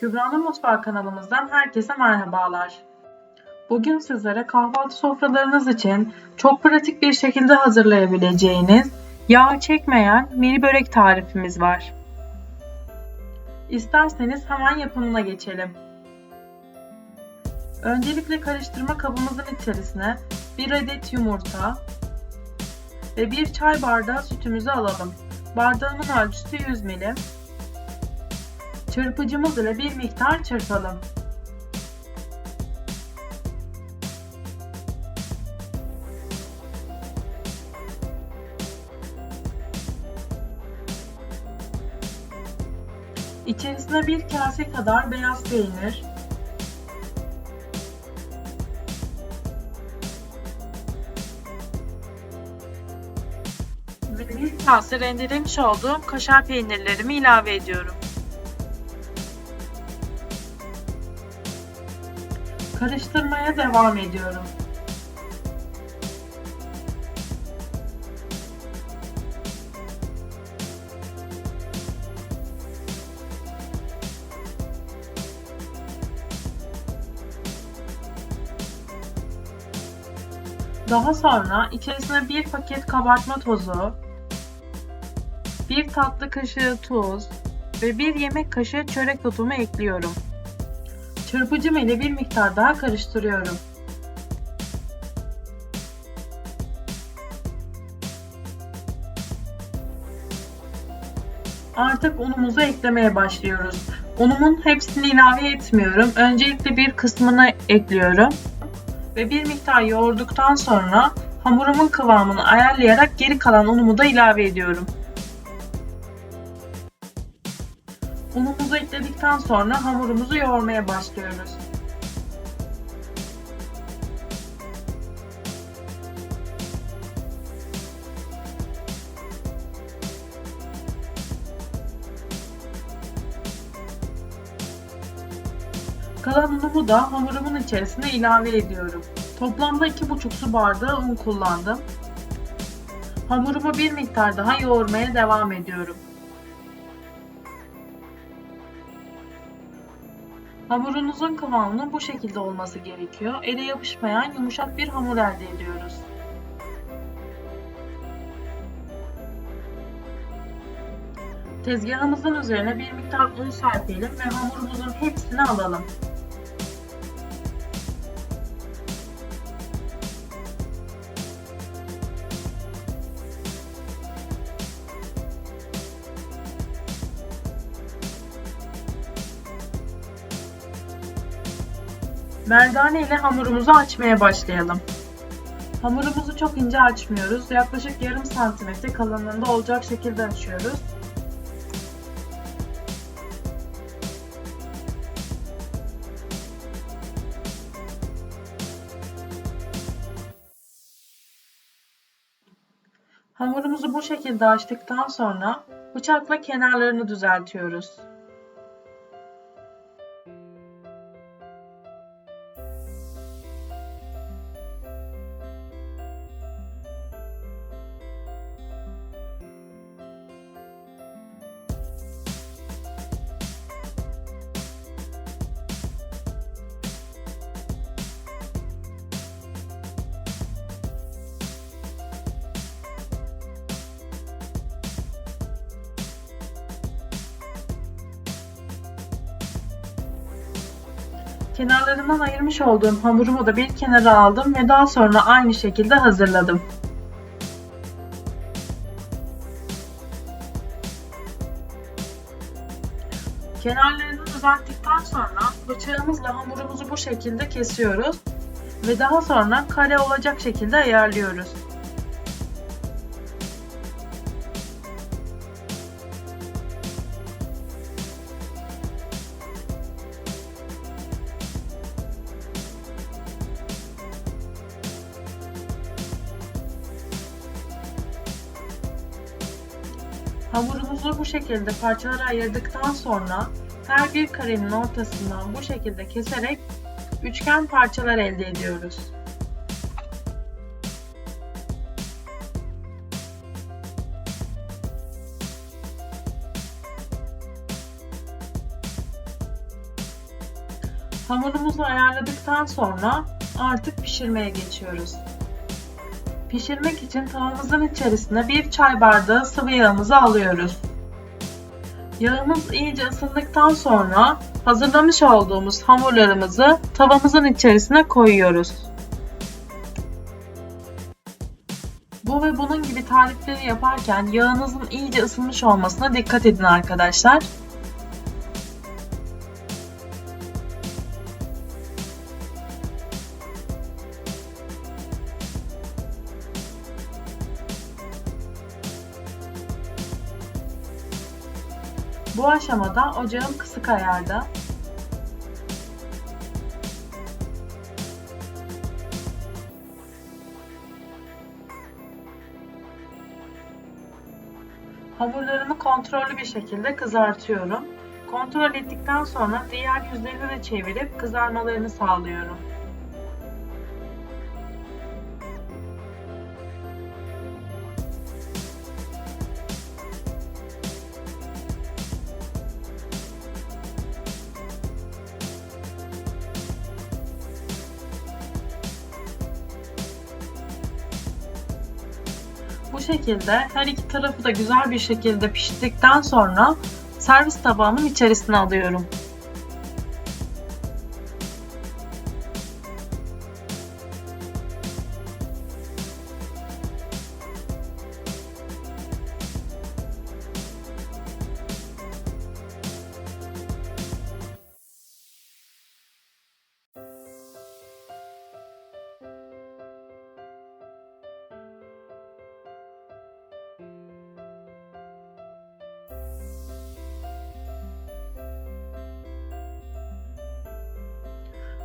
Kübra'nın Mutfağı kanalımızdan herkese merhabalar. Bugün sizlere kahvaltı sofralarınız için çok pratik bir şekilde hazırlayabileceğiniz yağ çekmeyen mini börek tarifimiz var. İsterseniz hemen yapımına geçelim. Öncelikle karıştırma kabımızın içerisine 1 adet yumurta ve 1 çay bardağı sütümüzü alalım. Bardağımın ölçüsü 100 milim. Çırpıcımız ile bir miktar çırpalım. İçerisine bir kase kadar beyaz peynir, bir kase rendelemiş olduğum kaşar peynirlerimi ilave ediyorum. Karıştırmaya devam ediyorum. Daha sonra içerisine bir paket kabartma tozu, bir tatlı kaşığı tuz ve bir yemek kaşığı çörek otumu ekliyorum. Çırpıcım ile bir miktar daha karıştırıyorum. Artık unumuzu eklemeye başlıyoruz. Unumun hepsini ilave etmiyorum. Öncelikle bir kısmını ekliyorum. Ve bir miktar yoğurduktan sonra hamurumun kıvamını ayarlayarak geri kalan unumu da ilave ediyorum. Ekledikten sonra hamurumuzu yoğurmaya başlıyoruz. Kalan unumu da hamurumun içerisine ilave ediyorum. Toplamda 2,5 su bardağı un kullandım. Hamurumu bir miktar daha yoğurmaya devam ediyorum. Hamurunuzun kıvamının bu şekilde olması gerekiyor. Ele yapışmayan yumuşak bir hamur elde ediyoruz. Tezgahımızın üzerine bir miktar un serpelim ve hamurumuzun hepsini alalım. Merdane ile hamurumuzu açmaya başlayalım. Hamurumuzu çok ince açmıyoruz. Yaklaşık yarım santimetre kalınlığında olacak şekilde açıyoruz. Hamurumuzu bu şekilde açtıktan sonra bıçakla kenarlarını düzeltiyoruz. Kenarlarından ayırmış olduğum hamurumu da bir kenara aldım ve daha sonra aynı şekilde hazırladım. Kenarlarını düzelttikten sonra bıçağımızla hamurumuzu bu şekilde kesiyoruz ve daha sonra kare olacak şekilde ayarlıyoruz. Hamurumuzu bu şekilde parçalara ayırdıktan sonra her bir karenin ortasından bu şekilde keserek üçgen parçalar elde ediyoruz. Hamurumuzu ayarladıktan sonra artık pişirmeye geçiyoruz. Pişirmek için tavamızın içerisine bir çay bardağı sıvı yağımızı alıyoruz. Yağımız iyice ısındıktan sonra hazırlamış olduğumuz hamurlarımızı tavamızın içerisine koyuyoruz. Bu ve bunun gibi tarifleri yaparken yağınızın iyice ısınmış olmasına dikkat edin arkadaşlar. Bu aşamada ocağım kısık ayarda. Hamurlarımı kontrollü bir şekilde kızartıyorum. Kontrol ettikten sonra diğer yüzlerini de çevirip kızarmalarını sağlıyorum. Bu şekilde her iki tarafı da güzel bir şekilde pişirdikten sonra servis tabağımın içerisine alıyorum.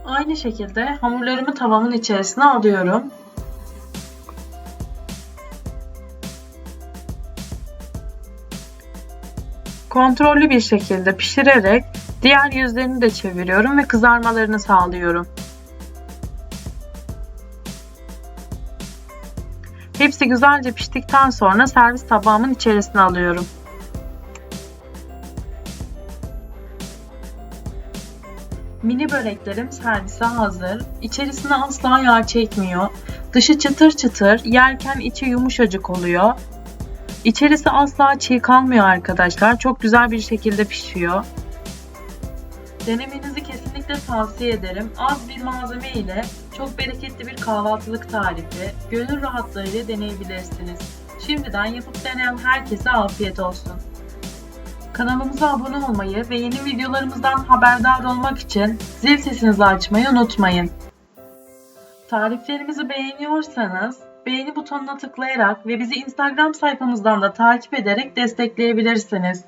Aynı şekilde hamurlarımı tavamın içerisine alıyorum. Kontrollü bir şekilde pişirerek diğer yüzlerini de çeviriyorum ve kızarmalarını sağlıyorum. Hepsi güzelce piştikten sonra servis tabağımın içerisine alıyorum. Mini böreklerim servise hazır. İçerisine asla yağ çekmiyor. Dışı çıtır çıtır, yerken içi yumuşacık oluyor. İçerisi asla çiğ kalmıyor arkadaşlar. Çok güzel bir şekilde pişiyor. Denemenizi kesinlikle tavsiye ederim. Az bir malzeme ile çok bereketli bir kahvaltılık tarifi, gönül rahatlığıyla deneyebilirsiniz. Şimdiden yapıp deneyen herkese afiyet olsun. Kanalımıza abone olmayı ve yeni videolarımızdan haberdar olmak için zil sesinizi açmayı unutmayın. Tariflerimizi beğeniyorsanız beğeni butonuna tıklayarak ve bizi Instagram sayfamızdan da takip ederek destekleyebilirsiniz.